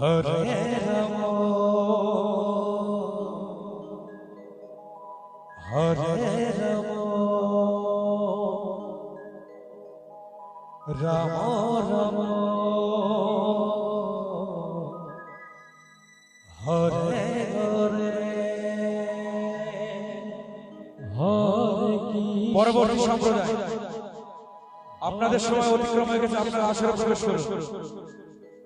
হরে রাম হরে রাম রাম হরে হরে পরবর্তী সম্প্রদায়। আপনাদের সময় অতিক্রম হয়ে গেছে, আপনারা আসরে প্রবেশ করুন।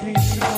Krishna.